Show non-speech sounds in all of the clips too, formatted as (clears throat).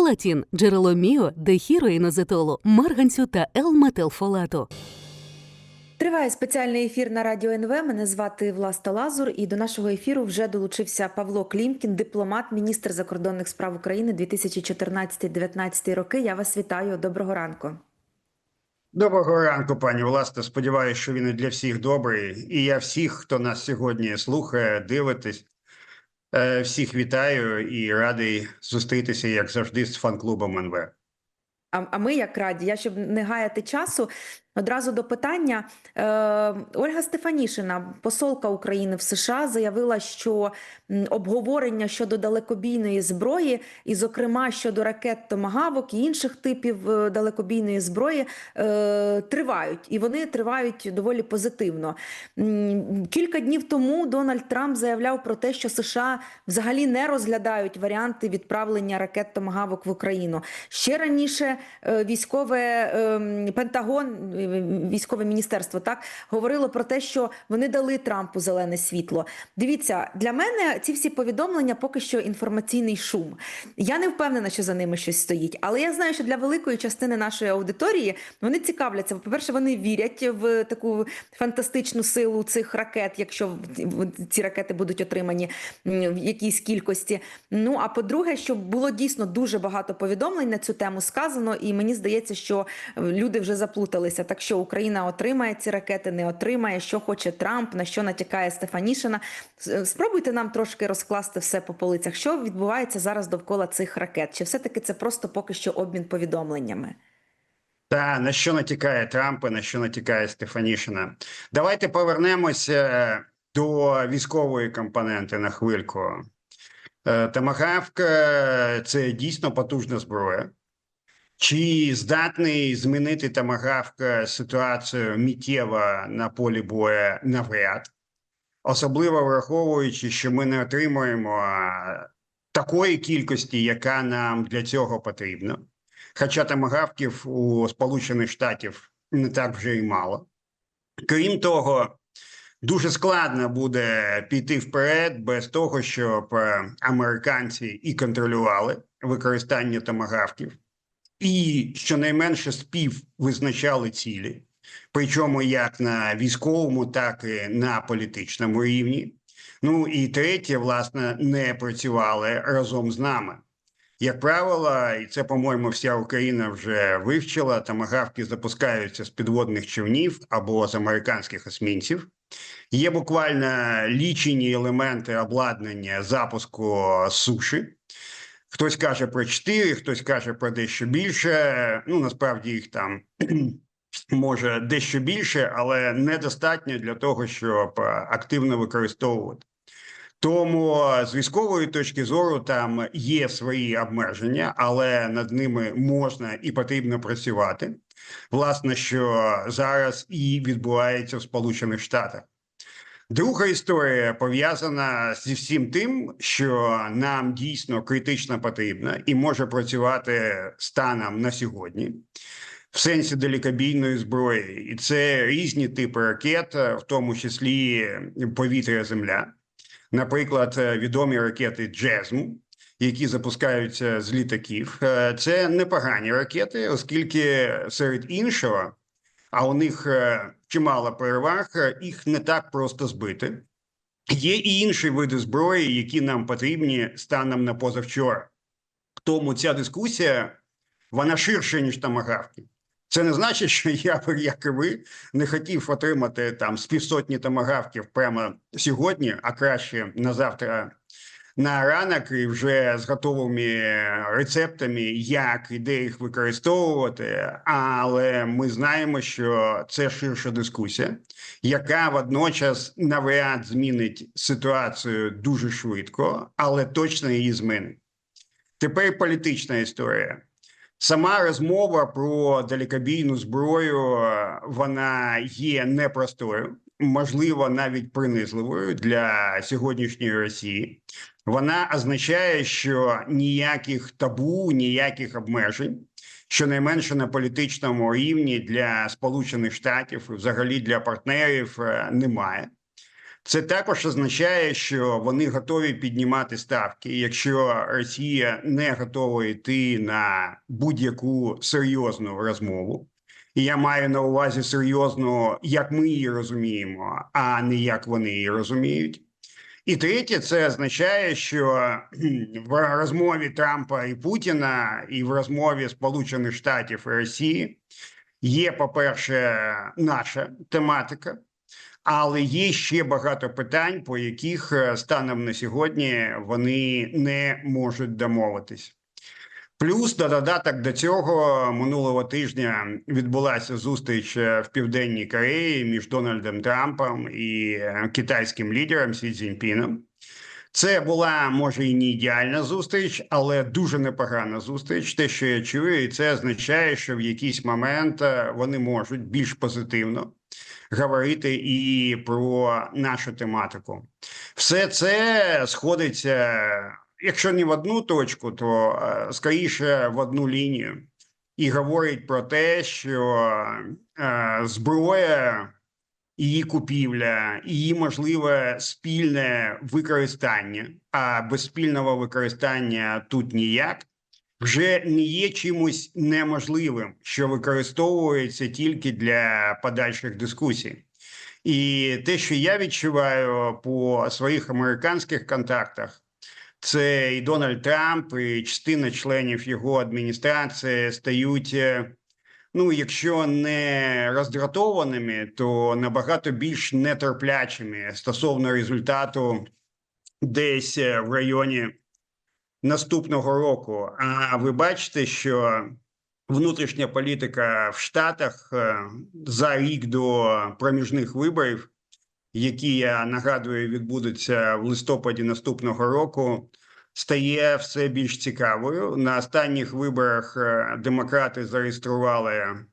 Фолатін – джерело міо, дехіроїнозетолу, марганцю та Л-метилфолату. Триває спеціальний ефір на радіо НВ. Мене звати Власта Лазур, і до нашого ефіру вже долучився Павло Клімкін, дипломат, міністр закордонних справ України 2014-2019 роки. Я вас вітаю. Доброго ранку. Доброго ранку, пані Власте. Сподіваюся, що він і для всіх добрий. І я всіх, хто нас сьогодні слухає, дивитесь, е, всіх вітаю і радий зустрітися, як завжди, з фан-клубом НВ. А, а ми як раді, я щоб не гаяти часу, одразу до питання. Е, Ольга Стефанішина, посолка України в США, заявила, що обговорення щодо далекобійної зброї, і, зокрема, щодо ракет Томагавок і інших типів е, далекобійної зброї, е, тривають, і вони тривають доволі позитивно. Кілька днів тому Дональд Трамп заявляв про те, що США взагалі не розглядають варіанти відправлення ракет Томагавок в Україну. Ще раніше військове ем, Пентагон, військове міністерство так говорило про те, що вони дали Трампу зелене світло. Дивіться, для мене ці всі повідомлення поки що інформаційний шум. Я не впевнена, що за ними щось стоїть, але я знаю, що для великої частини нашої аудиторії вони цікавляться. По-перше, вони вірять в таку фантастичну силу цих ракет, якщо ці ракети будуть отримані в якійсь кількості. Ну а по-друге, що було дійсно дуже багато повідомлень на цю тему сказано, і мені здається, що люди вже заплуталися. Так що Україна отримає ці ракети, не отримає, що хоче Трамп, на що натякає Стефанішина. Спробуйте нам трошки розкласти все по полицях. Що відбувається зараз довкола цих ракет? Чи все-таки це просто поки що обмін повідомленнями? Та на що натякає Трамп, і на що натякає Стефанішина? Давайте повернемося до військової компоненти на хвильку. Е, Томагавк е, – це дійсно потужна зброя. Чи здатний змінити Томагавк ситуацію миттєво на полі бою навряд? Особливо враховуючи, що ми не отримуємо такої кількості, яка нам для цього потрібна. Хоча томагавків у Сполучених Штатів не так вже й мало. Крім того, дуже складно буде піти вперед без того, щоб американці і контролювали використання томагавків, і щонайменше спів визначали цілі, причому як на військовому, так і на політичному рівні. Ну і третє, власне, не працювали разом з нами. Як правило, і це, по-моєму, вся Україна вже вивчила. Тамагавки запускаються з підводних човнів або з американських есмінців. Є буквально лічені елементи обладнання запуску суші. Хтось каже про 4, хтось каже про дещо більше. Ну насправді їх там (clears throat) може дещо більше, але недостатньо для того, щоб е, активно використовувати. Тому з військової точки зору там є свої обмеження, але над ними можна і потрібно працювати. Власне, що зараз і відбувається в Сполучених Штатах. Друга історія пов'язана зі всім тим, що нам дійсно критично потрібно і може працювати станом на сьогодні. В сенсі далекобійної зброї, і це різні типи ракет, в тому числі повітря-земля наприклад, е, відомі ракети Джезм, які запускаються з літаків. Е, Це непогані ракети, оскільки серед іншого, а у них е, чимало переваг, їх не так просто збити. Є і інші види зброї, які нам потрібні станом на позавчора. Тому ця дискусія вона ширша ніж тамагавки. Це не значить, що я, як і ви, не хотів отримати там з півсотні томагавків прямо сьогодні, а краще на завтра на ранок, і вже з готовими рецептами, як і де їх використовувати. Але ми знаємо, що це ширша дискусія, яка водночас навряд змінить ситуацію дуже швидко, але точно її змінить. Тепер політична історія. Сама розмова про далекобійну зброю вона є непростою, можливо, навіть принизливою для сьогоднішньої Росії. Вона означає, що ніяких табу, ніяких обмежень, щонайменше на політичному рівні для Сполучених Штатів, взагалі для партнерів, е, немає. Це також означає, що вони готові піднімати ставки. Якщо Росія не готова йти на будь-яку серйозну розмову, і я маю на увазі серйозну, як ми її розуміємо, а не як вони її розуміють. І третє, це означає, що в розмові Трампа і Путіна, і в розмові Сполучених Штатів і Росії є, по-перше, наша тематика, але є ще багато питань, по яких е, станом на сьогодні вони не можуть домовитись. Плюс на додаток до цього минулого тижня відбулася зустріч е, в південній Кореї між Дональдом Трампом і е, китайським лідером Сі Цзіньпіном. Це була може і не ідеальна зустріч, але дуже непогана зустріч. Те, що я чую, і це означає, що в якийсь момент е, вони можуть більш позитивно говорити і про нашу тематику. Все це сходиться, якщо не в одну точку, то е, скоріше в одну лінію, і говорить про те, що е, зброя, її купівля, її можливе спільне використання, а без спільного використання тут ніяк. Вже не є чимось неможливим, що використовується тільки для подальших дискусій. І те, що я відчуваю по своїх американських контактах, це і Дональд Трамп, і частина членів його адміністрації стають, е, ну, якщо не роздратованими, то набагато більш нетерплячими стосовно результату десь е, в районі наступного року. А ви бачите, що внутрішня політика в Штатах е, за рік до проміжних виборів, які я нагадую відбудуться в листопаді наступного року, стає все більш цікавою. На останніх виборах е, демократи зареєстрували.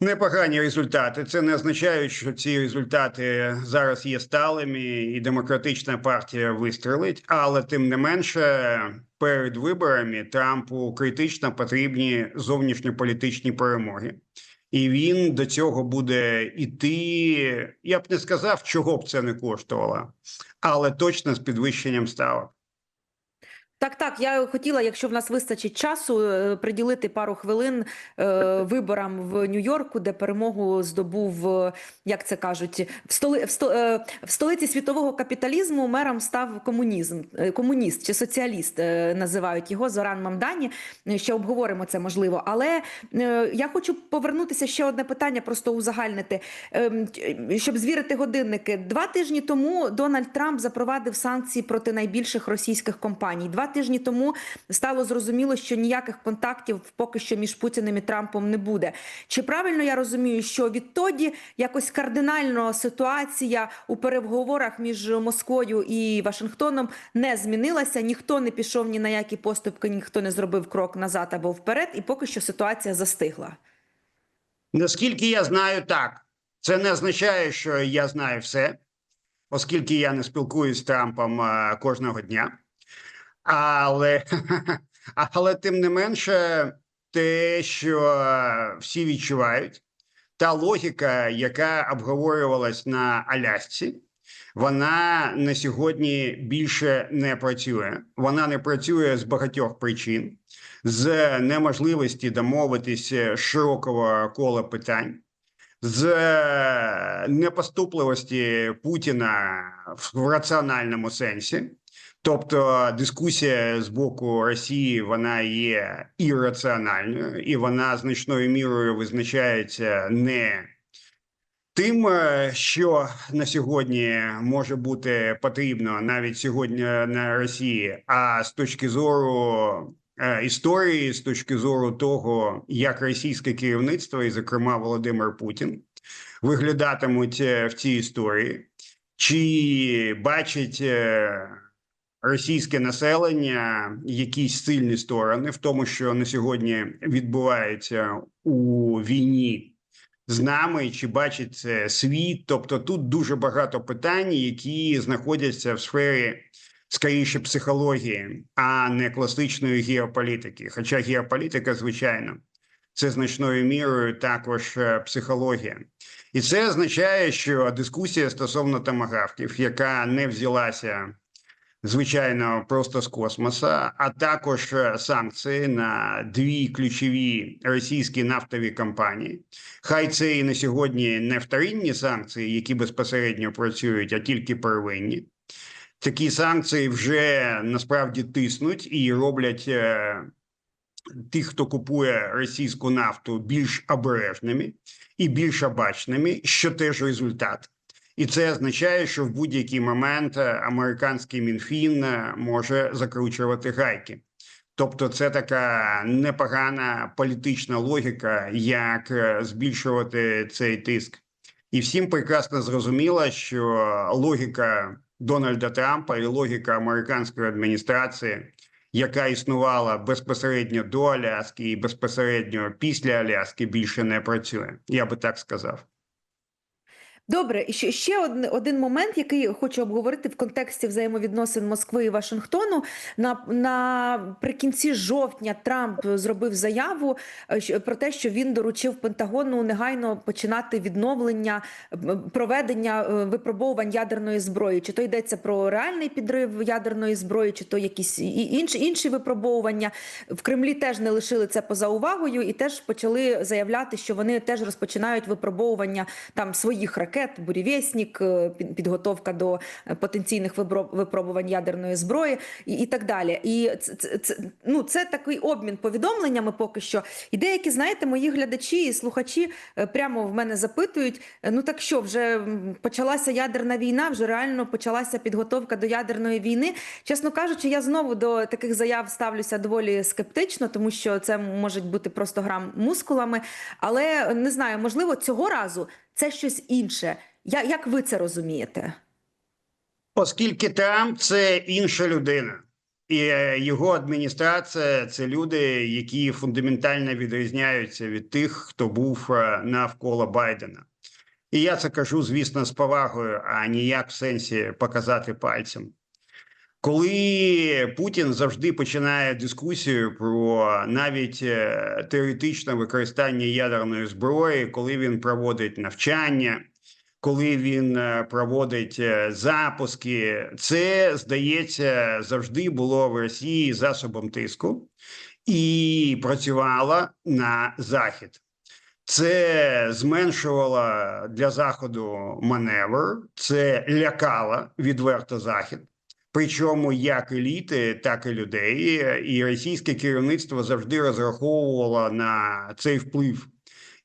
Непогані результати. Це не означає, що ці результати зараз є сталими, і демократична партія вистрелить. Але тим не менше, перед виборами Трампу критично потрібні зовнішньополітичні перемоги, і він до цього буде іти. Я б не сказав, чого б це не коштувало, але точно з підвищенням ставок. Так, так, я хотіла, якщо в нас вистачить часу, е, приділити пару хвилин е, виборам в Нью-Йорку, де перемогу здобув, е, як це кажуть, в, столи, в, сто, е, в столиці світового капіталізму мером став комунізм, е, комуніст чи соціаліст е, називають його Зоран Мамдані. Е, Ще обговоримо це можливо. Але е, я хочу повернутися ще одне питання, просто узагальнити, Ем, т- щоб звірити годинники. Два тижні тому Дональд Трамп запровадив санкції проти найбільших російських компаній. Два тижні тому стало зрозуміло, що ніяких контактів поки що між Путіним і Трампом не буде. Чи правильно я розумію, що відтоді якось кардинально ситуація у переговорах між Москвою і Вашингтоном не змінилася? Ніхто не пішов ні на які поступки, ніхто не зробив крок назад або вперед, і поки що ситуація застигла. Наскільки я знаю, так. Це не означає, що я знаю все, оскільки я не спілкуюсь з Трампом е, кожного дня. Але, (laughs) але тим не менше, те, що всі відчувають, та логіка, яка обговорювалась на Алясці, вона на сьогодні більше не працює. Вона не працює з багатьох причин, з неможливості домовитись з широкого кола питань, з непоступливості Путіна в раціональному сенсі. Тобто дискусія з боку Росії вона є ірраціональною, і вона значною мірою визначається не тим, е, що на сьогодні може бути потрібно навіть сьогодні на Росії, а з точки зору е, історії, з точки зору того, як російське керівництво, і зокрема Володимир Путін, виглядатимуть е, в цій історії, чи бачить. Російське населення якісь сильні сторони в тому, що на сьогодні відбувається у війні з нами, чи бачить це світ. Тобто тут дуже багато питань, які знаходяться в сфері скоріше психології, а не класичної геополітики. Хоча геополітика, звичайно, це значною мірою також е, психологія. І це означає, що дискусія стосовно томагавків, яка не взялася звичайно просто з космоса, а також е, санкції на дві ключові російські нафтові компанії. Хай це і на сьогодні не вторинні санкції, які безпосередньо працюють, а тільки первинні. Такі санкції вже насправді тиснуть і роблять е, тих, хто купує російську нафту, більш обережними і більш обачними, що теж результат. І це означає, що в будь-який момент е, американський мінфін е, може закручувати гайки. Тобто, це така непогана політична логіка, як е, збільшувати цей тиск. І всім прекрасно зрозуміло, що логіка Дональда Трампа і логіка американської адміністрації, яка існувала безпосередньо до Аляски і безпосередньо після Аляски, більше не працює. Я би так сказав. Добре, і ще, ще один, один момент, який хочу обговорити в контексті взаємовідносин Москви і Вашингтону. На, наприкінці жовтня Трамп зробив заяву е, про те, що він доручив Пентагону негайно починати відновлення проведення е, випробовувань ядерної зброї. Чи то йдеться про реальний підрив ядерної зброї, чи то якісь інші, інші випробовування. В Кремлі теж не лишили це поза увагою і теж почали заявляти, що вони теж розпочинають випробовування там своїх ракет, бурєвєснік, е, підготовка до е, потенційних випробувань ядерної зброї і, і так далі. І це, це, це, ну, це такий обмін повідомленнями поки що. І деякі, знаєте, мої глядачі і слухачі е, прямо в мене запитують: ну так що, вже почалася ядерна війна, вже реально почалася підготовка до ядерної війни. Чесно кажучи, я знову до таких заяв ставлюся доволі скептично, тому що це може бути просто грам мускулами. Але не знаю, можливо, цього разу це щось інше. Я, як ви це розумієте? Оскільки Трамп це інша людина, і е, його адміністрація це люди, які фундаментально відрізняються від тих, хто був е, навколо Байдена. І я це кажу, звісно, з повагою, а ніяк в сенсі показати пальцем. Коли Путін завжди починає дискусію про навіть е, теоретичне використання ядерної зброї, коли він проводить навчання, коли він е, проводить е, запуски, це здається завжди було в Росії засобом тиску і працювало на захід. Це зменшувало для заходу маневр, це лякало відверто захід. Причому як еліти, так і людей, і російське керівництво завжди розраховувало на цей вплив.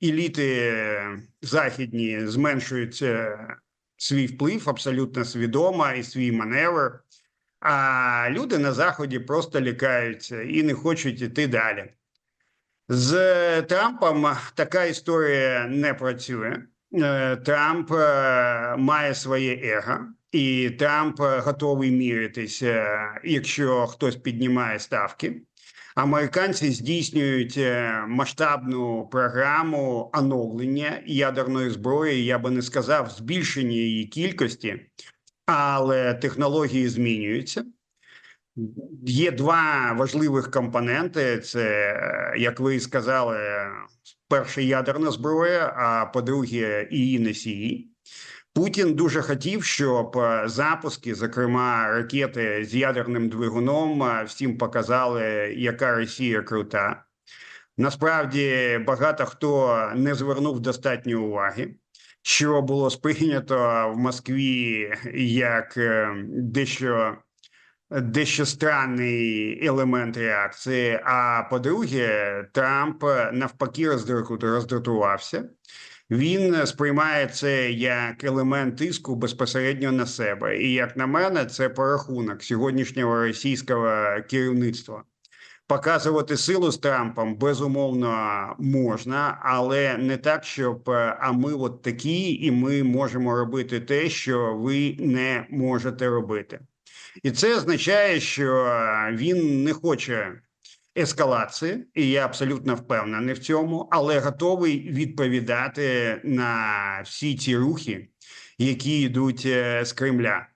Еліти е, західні зменшують е, свій вплив абсолютно свідомо і свій маневр. А люди на заході просто лякаються і не хочуть іти далі. З Трампом така історія не працює. Е, Трамп е, має своє его, і Трамп е, готовий міритися, якщо хтось піднімає ставки. Американці здійснюють е, масштабну програму оновлення ядерної зброї. Я би не сказав збільшення її кількості, але технології змінюються. Є два важливих компоненти: це, е, як ви сказали, перше ядерна зброя, а по-друге, її носії. Путін дуже хотів, щоб е, запуски, зокрема ракети з ядерним двигуном, е, всім показали, яка Росія крута. Насправді багато хто не звернув достатньо уваги, що було сприйнято в Москві як е, дещо дещо странний елемент реакції. А по-друге, Трамп навпаки роздрату- роздратувався. Він сприймає це як елемент тиску безпосередньо на себе. І як на мене, це порахунок сьогоднішнього російського керівництва. Показувати силу з Трампом безумовно можна, але не так, щоб е, а ми от такі, і ми можемо робити те, що ви не можете робити. І це означає, що е, він не хоче ескалації, і я абсолютно впевнений в цьому, але готовий відповідати на всі ці рухи, які йдуть е, з Кремля.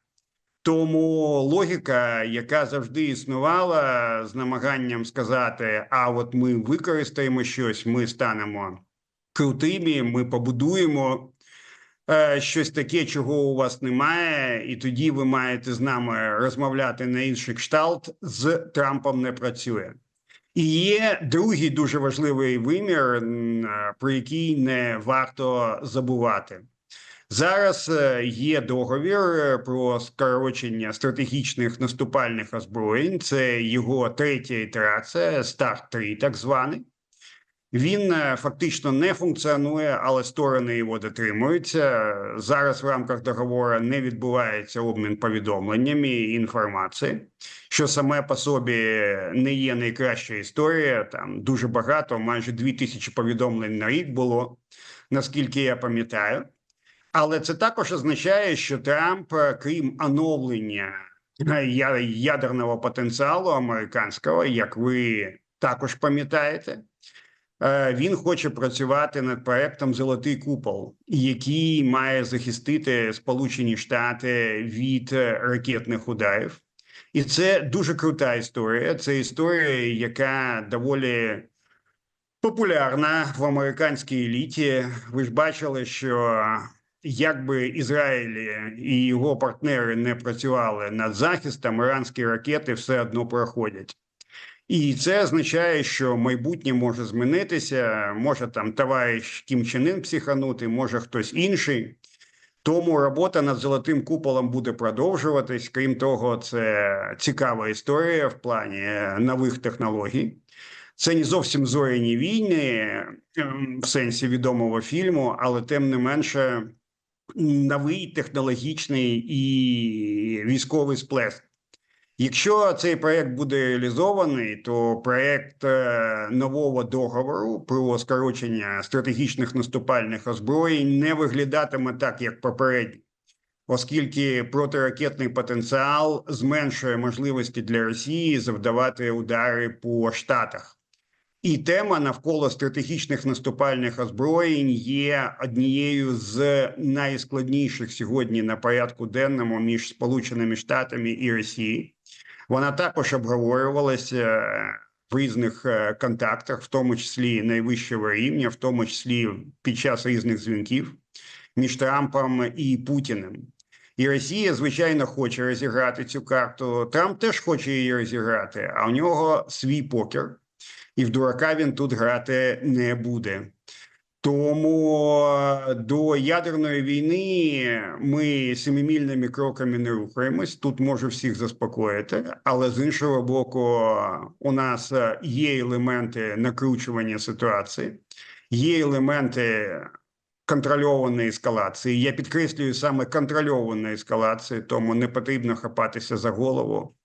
Тому логіка, яка завжди існувала з намаганням сказати: а от ми використаємо щось, ми станемо крутими, ми побудуємо е, щось таке, чого у вас немає, і тоді ви маєте з нами розмовляти на інший кшталт. З Трампом не працює. І є другий дуже важливий вимір, е, про який не варто забувати. Зараз е, є договір е, про скорочення стратегічних наступальних озброєнь. Це його третя ітерація, старт 3 так званий. Він е, фактично не функціонує, але сторони його дотримуються. Зараз в рамках договору не відбувається обмін повідомленнями і інформації, що саме по собі не є найкраща історія. Там дуже багато, майже дві тисячі повідомлень на рік було, наскільки я пам'ятаю. Але це також означає, що Трамп, е, крім оновлення е, ядерного потенціалу американського, як ви також пам'ятаєте, він хоче працювати над проектом Золотий купол, який має захистити Сполучені Штати від е, ракетних ударів. І це дуже крута історія. Це історія, яка доволі популярна в американській еліті. Ви ж бачили, що якби Ізраїль і його партнери не працювали над захистом, іранські ракети все одно проходять. І це означає, що майбутнє може змінитися. Може там товариш Кім Чен Ін психанути, може хтось інший. Тому робота над золотим куполом буде продовжуватись. Крім того, це цікава історія в плані нових технологій. Це не зовсім зоряні війни ем, в сенсі відомого фільму, але тим не менше новий технологічний і військовий сплеск. Якщо цей проект буде реалізований, то проект е, нового договору про скорочення стратегічних наступальних озброєнь не виглядатиме так, як попередній, оскільки протиракетний потенціал зменшує можливості для Росії завдавати удари по штатах. І тема навколо стратегічних наступальних озброєнь є однією з найскладніших сьогодні на порядку денному між Сполученими Штатами і Росією. Вона також обговорювалася в різних е, контактах, в тому числі найвищого рівня, в тому числі під час різних дзвінків між Трампом і Путіним. І Росія, звичайно, хоче розіграти цю карту. Трамп теж хоче її розіграти, а у нього свій покер, і в дурака він тут грати не буде. Тому е, до ядерної війни ми семимільними кроками не рухаємось. Тут можу всіх заспокоїти, але з іншого боку, у нас е, є елементи накручування ситуації, є елементи контрольованої ескалації. Я підкреслюю саме контрольованої ескалації, тому не потрібно хапатися за голову.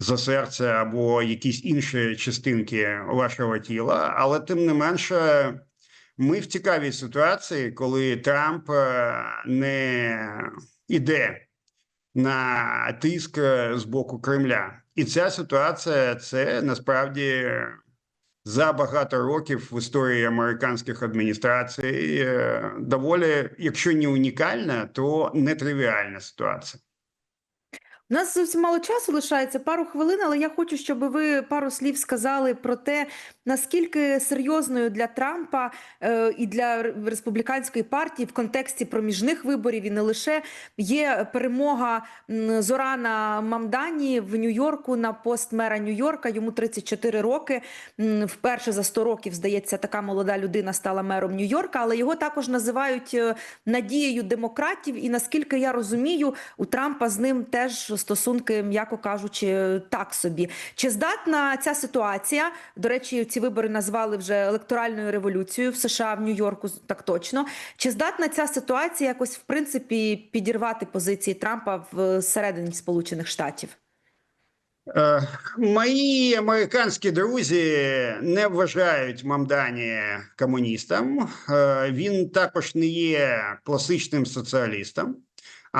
За серце або якісь інші частинки вашого тіла, але тим не менше, ми в цікавій ситуації, коли Трамп е, не йде на тиск е, з боку Кремля, і ця ситуація це насправді за багато років в історії американських адміністрацій е, доволі, якщо не унікальна, то нетривіальна ситуація. У нас зовсім мало часу лишається, пару хвилин, але я хочу, щоб ви пару слів сказали про те, наскільки серйозною для Трампа е, і для республіканської партії в контексті проміжних виборів і не лише є перемога Зорана Мамдані в Нью-Йорку на пост мера Нью-Йорка. Йому 34 роки. Вперше за 100 років, здається, така молода людина стала мером Нью-Йорка, але його також називають е, надією демократів. І наскільки я розумію, у Трампа з ним теж стосунки, м'яко кажучи, так собі. Чи здатна ця ситуація? До речі, ці вибори назвали вже електоральною революцією в США в Нью-Йорку, так точно. Чи здатна ця ситуація якось в принципі підірвати позиції Трампа всередині Сполучених Штатів? Е, Мої американські друзі не вважають Мамдані комуністом. Е, Він також не є класичним соціалістом,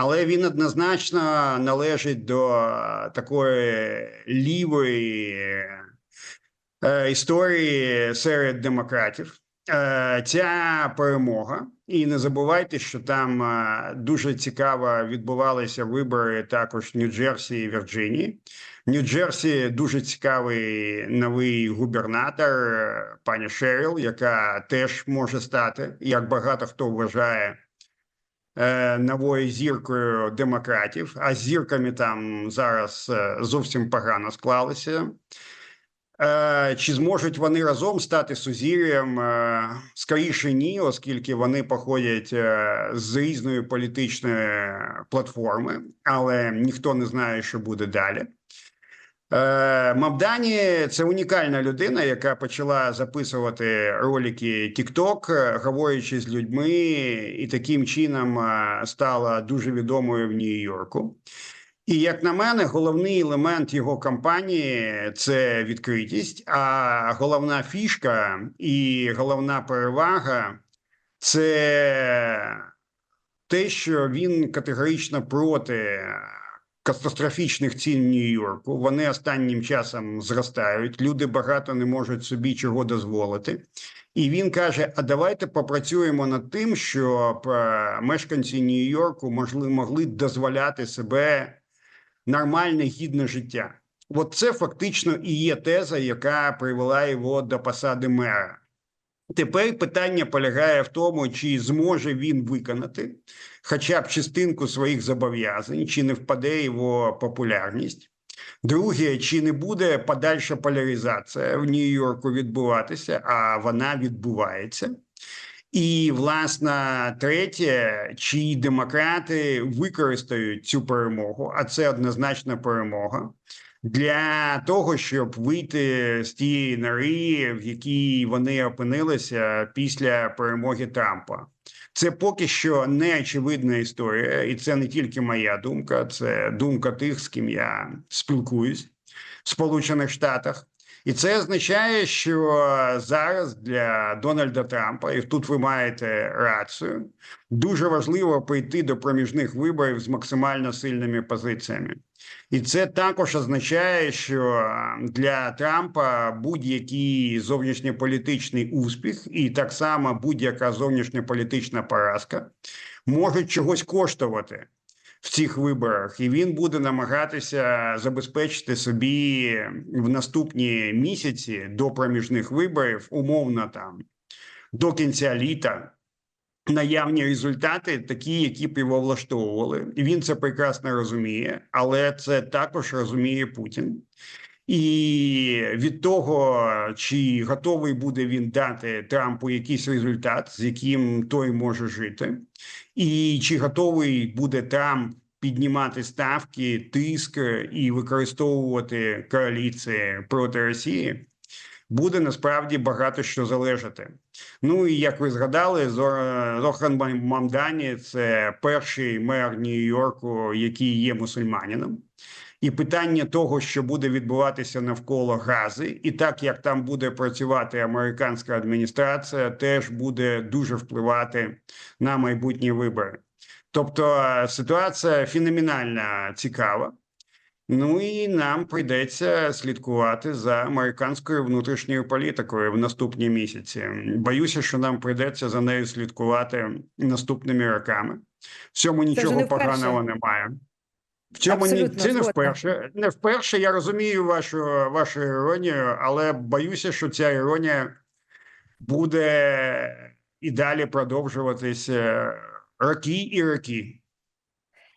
але він однозначно належить до такої лівої е, історії серед демократів. е, ця перемога, і не забувайте, що там е, дуже цікаво відбувалися вибори також Нью-Джерсі і Вірджинії. В Нью-Джерсі дуже цікавий новий губернатор, е, пані Шеріл, яка теж може стати, як багато хто вважає, е, новою зіркою демократів. А з зірками там зараз е, зовсім погано склалися. Е, Чи зможуть вони разом стати сузір'ям? Е, Скоріше ні, оскільки вони походять е, з різної політичної платформи, але ніхто не знає, що буде далі. Е, Мавдані це унікальна людина, яка почала записувати ролики TikTok, е, говорячи з людьми, і таким чином е, стала дуже відомою в Нью-Йорку. І як на мене, головний елемент його кампанії це відкритість. А головна фішка і головна перевага це те, що він категорично проти катастрофічних цін Нью-Йорку. Вони останнім часом зростають. Люди багато не можуть собі чого дозволити. І він каже: А давайте попрацюємо над тим, щоб е, мешканці Нью-Йорку могли, могли дозволяти себе нормальне гідне життя. От це фактично і є теза, яка привела його до посади мера. Тепер питання полягає в тому, чи зможе він виконати хоча б частинку своїх зобов'язань, чи не впаде його популярність. Друге, чи не буде подальша поляризація в Нью-Йорку відбуватися, а вона відбувається. І, власне, третє, чи демократи використають цю перемогу, а це однозначна перемога, для того, щоб вийти з тієї нори, в якій вони опинилися після перемоги Трампа. Це поки що не очевидна історія, і це не тільки моя думка, це думка тих, з ким я спілкуюсь в Сполучених Штатах. І це означає, що зараз для Дональда Трампа, і тут ви маєте рацію, дуже важливо прийти до проміжних виборів з максимально сильними позиціями. І це також означає, що для Трампа будь-який зовнішньополітичний успіх, і так само будь-яка зовнішньополітична поразка можуть чогось коштувати в цих виборах, і він буде намагатися забезпечити собі в наступні місяці до проміжних виборів, умовно там до кінця літа. Наявні результати такі, які б його влаштовували, і він це прекрасно розуміє, але це також розуміє Путін. І від того, чи готовий буде він дати Трампу якийсь результат, з яким той може жити, і чи готовий буде Трамп піднімати ставки, тиск і використовувати коаліції проти Росії, буде насправді багато що залежати. Ну і як ви згадали, Зо- Зохан Мамдані це перший мер Нью-Йорку, який є мусульманином. І питання того, що буде відбуватися навколо Гази, і так як там буде працювати американська адміністрація, теж буде дуже впливати на майбутні вибори. Тобто е, ситуація феноменально цікава. Ну і нам прийдеться слідкувати за американською внутрішньою політикою в наступні місяці. Боюся, що нам прийдеться за нею слідкувати наступними роками. В цьому нічого не поганого немає. В цьому ні, це не вперше. Не вперше. Я розумію вашу, вашу іронію, але боюся, що ця іронія буде і далі продовжуватися роки і роки.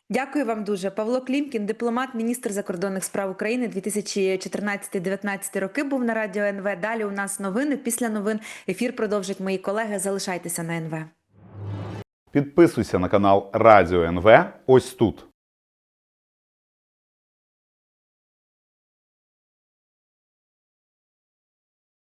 Дякую вам дуже. Павло Клімкін, дипломат, міністр закордонних справ України 2014-2019 роки. Був на радіо НВ. Далі у нас новини. Після новин ефір продовжать мої колеги. Залишайтеся на НВ. Підписуйся на канал Радіо НВ ось тут.